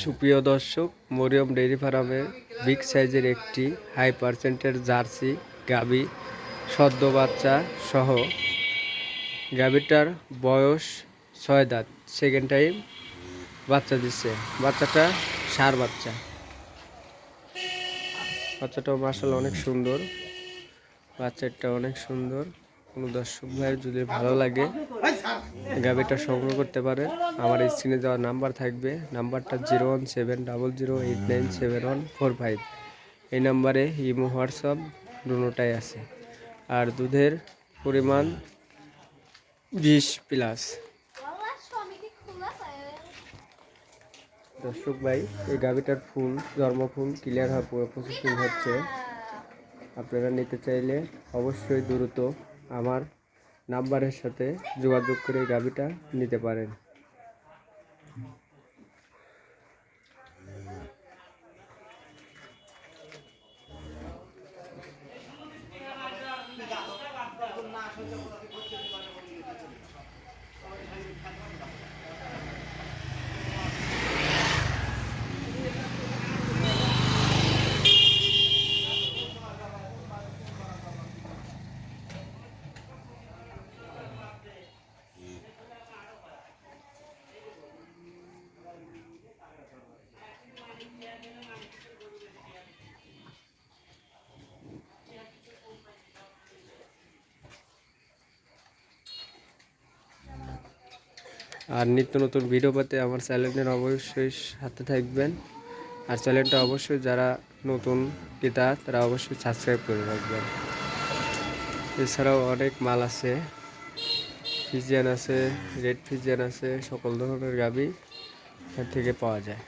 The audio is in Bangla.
সুপ্রিয় দর্শক, মরিয়ম ডেইরি ফার্মে বিগ সাইজের একটি হাই পার্সেন্টের জার্সি গাবি সদ্য বাচ্চা সহ গাবিটার বয়স ছয় দাঁত। সেকেন্ড টাইম বাচ্চা দিচ্ছে বাচ্চাটা সার বাচ্চা। বাচ্চাটাও মার্শাল অনেক সুন্দর। বাচ্চাটা অনেক সুন্দর। কোনো দর্শক ভাইয়ের যদি ভালো লাগে, গাবিটা সংগ্রহ করতে পারে। আমার স্ক্রিনে দেওয়া নাম্বার থাকবে। নাম্বারটা zero one seven double zero eight nine seven one four five এই নাম্বারে ইমো, হোয়াটসঅ্যাপ দুটোটাই আছে। আর দুধের পরিমাণ বিশ প্লাস দর্শক ভাই, এই গাভিটার ফুল, জন্মফুল ক্লিয়ার হওয়ার পুরো প্রসেসিং হচ্ছে। আপনারা নিতে চাইলে অবশ্যই দ্রুত আমার নাম্বারের সাথে যোগাযোগ করে গাভিটা নিতে পারেন। আর নিত্য নতুন ভিডিও পেতে আমার চ্যানেলের অবশ্যই সাথে থাকবেন। আর চ্যানেলটা অবশ্যই যারা নতুন ক্রেতা, তারা অবশ্যই সাবস্ক্রাইব করে রাখবেন। এছাড়াও অনেক মাল আছে। ফিজিয়ান আছে রেড ফিজিয়ান আছে, সকল ধরনের গাবি এখান থেকে পাওয়া যায়।